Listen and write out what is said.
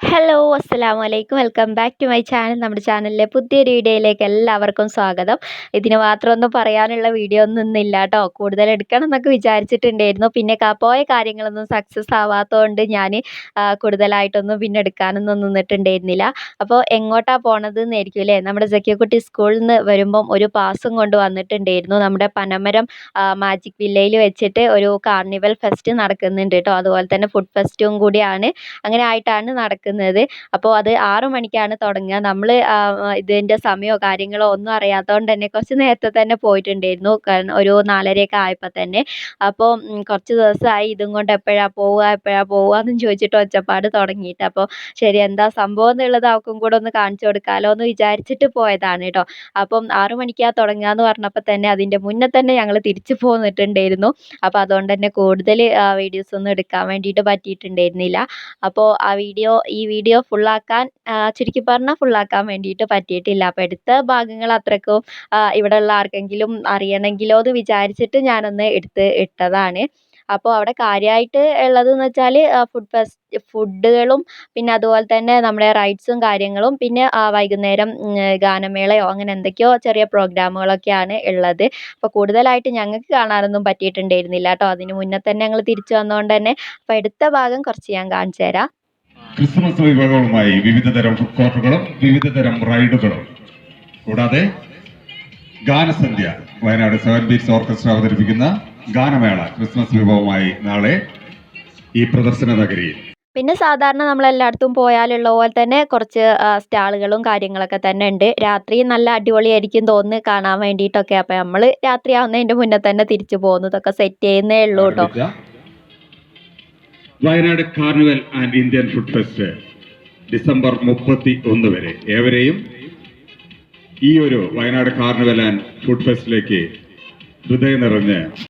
Hello അസ്സാം വലൈക്കും welcome back to my channel നമ്മുടെ ചാനലിലെ പുതിയൊരു വീഡിയോയിലേക്ക് എല്ലാവർക്കും സ്വാഗതം. ഇതിന് മാത്രമൊന്നും പറയാനുള്ള വീഡിയോ ഒന്നും ഇന്നില്ല കേട്ടോ കൂടുതൽ എടുക്കണം എന്നൊക്കെ വിചാരിച്ചിട്ടുണ്ടായിരുന്നു. പിന്നെ പോയ കാര്യങ്ങളൊന്നും സക്സസ് ആവാത്തതുകൊണ്ട് ഞാൻ കൂടുതലായിട്ടൊന്നും പിന്നെ എടുക്കാനൊന്നും നിന്നിട്ടുണ്ടായിരുന്നില്ല. അപ്പോൾ എങ്ങോട്ടാണ് പോണത് എന്നായിരിക്കും അല്ലേ നമ്മുടെ ജക്കിയക്കുട്ടി സ്കൂളിൽ നിന്ന് വരുമ്പം ഒരു പാസും കൊണ്ട് വന്നിട്ടുണ്ടായിരുന്നു. നമ്മുടെ പനമരം മാജിക് വില്ലയിൽ വെച്ചിട്ട് ഒരു കാർണിവൽ ഫെസ്റ്റ് നടക്കുന്നുണ്ട് കേട്ടോ അതുപോലെ തന്നെ ഫുഡ് ഫെസ്റ്റും കൂടിയാണ്. അങ്ങനെ ആയിട്ടാണ് നടക്കുന്നത്. അപ്പോൾ അത് ആറു മണിക്കാണ് തുടങ്ങുക. നമ്മൾ ഇതിന്റെ സമയമോ കാര്യങ്ങളോ ഒന്നും അറിയാത്തതുകൊണ്ട് തന്നെ കുറച്ച് നേരത്തെ തന്നെ പോയിട്ടുണ്ടായിരുന്നു. കാരണം ഒരു നാലരയൊക്കെ ആയപ്പോൾ തന്നെ. അപ്പോൾ കുറച്ച് ദിവസമായി ഇതും കൊണ്ട് എപ്പോഴാണ് പോവുക എപ്പോഴാണ് പോവുക എന്നും ചോദിച്ചിട്ട് ഒച്ചപ്പാട് തുടങ്ങിയിട്ട്. അപ്പോൾ ശരി എന്താ സംഭവം എന്നുള്ളത് അവൾക്കും കൂടെ ഒന്ന് കാണിച്ചു കൊടുക്കാമല്ലോ എന്ന് വിചാരിച്ചിട്ട് പോയതാണ് കേട്ടോ. അപ്പം ആറു മണിക്കാണ് തുടങ്ങുക എന്ന് പറഞ്ഞപ്പോൾ തന്നെ അതിന്റെ മുന്നേ തന്നെ ഞങ്ങൾ തിരിച്ചു പോന്നിട്ടുണ്ടായിരുന്നു. അപ്പോൾ അതുകൊണ്ട് തന്നെ കൂടുതൽ വീഡിയോസ് ഒന്നും എടുക്കാൻ വേണ്ടിയിട്ട് പറ്റിയിട്ടുണ്ടായിരുന്നില്ല. അപ്പോൾ ആ വീഡിയോ ഈ വീഡിയോ ഫുള്ളാക്കാൻ ചുരുക്കി പറഞ്ഞാൽ ഫുള്ളാക്കാൻ വേണ്ടിയിട്ട് പറ്റിയിട്ടില്ല. അപ്പോൾ എടുത്ത ഭാഗങ്ങൾ അത്രയ്ക്കും ഇവിടെ ഉള്ള ആർക്കെങ്കിലും അറിയണമെങ്കിലോ എന്ന് വിചാരിച്ചിട്ട് ഞാനൊന്ന് എടുത്ത് ഇട്ടതാണ്. അപ്പോൾ അവിടെ കാര്യമായിട്ട് ഉള്ളതെന്ന് വെച്ചാൽ ഫുഡ് ഫെസ്റ്റ് ഫുഡുകളും പിന്നെ അതുപോലെ തന്നെ നമ്മുടെ റൈഡ്സും കാര്യങ്ങളും പിന്നെ വൈകുന്നേരം ഗാനമേളയോ അങ്ങനെ എന്തൊക്കെയോ ചെറിയ പ്രോഗ്രാമുകളൊക്കെയാണ് ഉള്ളത്. അപ്പോൾ കൂടുതലായിട്ട് ഞങ്ങൾക്ക് കാണാനൊന്നും പറ്റിയിട്ടുണ്ടായിരുന്നില്ല കേട്ടോ. അതിന് മുന്നേ തന്നെ ഞങ്ങൾ തിരിച്ചു വന്നതുകൊണ്ട് തന്നെ അപ്പോൾ എടുത്ത ഭാഗം കുറച്ച് ഞാൻ കാണിച്ചു തരാം ക്രിസ്മസ് വിഭവങ്ങളുമായി വിവിധ തരം ഫുഡ് കോർട്ടുകളും വിവിധ തരം റൈഡുകളും കൂടാതെ ഗാനസന്ധ്യ വയനാട് സെവൻ ബീച്ച് ഓർക്കസ്ട്ര അവതരിപ്പിക്കുന്ന ഗാനമേള ക്രിസ്മസ് വിഭവമായി നാളെ ഈ പ്രദർശന നഗരിയിൽ പിന്നെ സാധാരണ നമ്മൾ എല്ലായിടത്തും പോയാലുള്ള പോലെ തന്നെ കുറച്ച് സ്റ്റാളുകളും കാര്യങ്ങളൊക്കെ തന്നെ ഉണ്ട്. രാത്രി നല്ല അടിപൊളിയായിരിക്കും തോന്നുന്നു കാണാൻ വേണ്ടിയിട്ടൊക്കെ. അപ്പോൾ നമ്മൾ രാത്രി ആവുന്നതിന്റെ മുന്നേ തന്നെ തിരിച്ചു പോകുന്നതൊക്കെ സെറ്റ് ചെയ്യുന്നേ ഉള്ളൂ കേട്ടോ. Wayanad carnival and Indian food fest December മുപ്പത്തി ഒന്ന് വരെ. ഏവരെയും ഈ ഒരു വയനാട് കാർണിവൽ ആൻഡ് ഫുഡ് ഫെസ്റ്റിലേക്ക് ഹൃദയം നിറഞ്ഞ്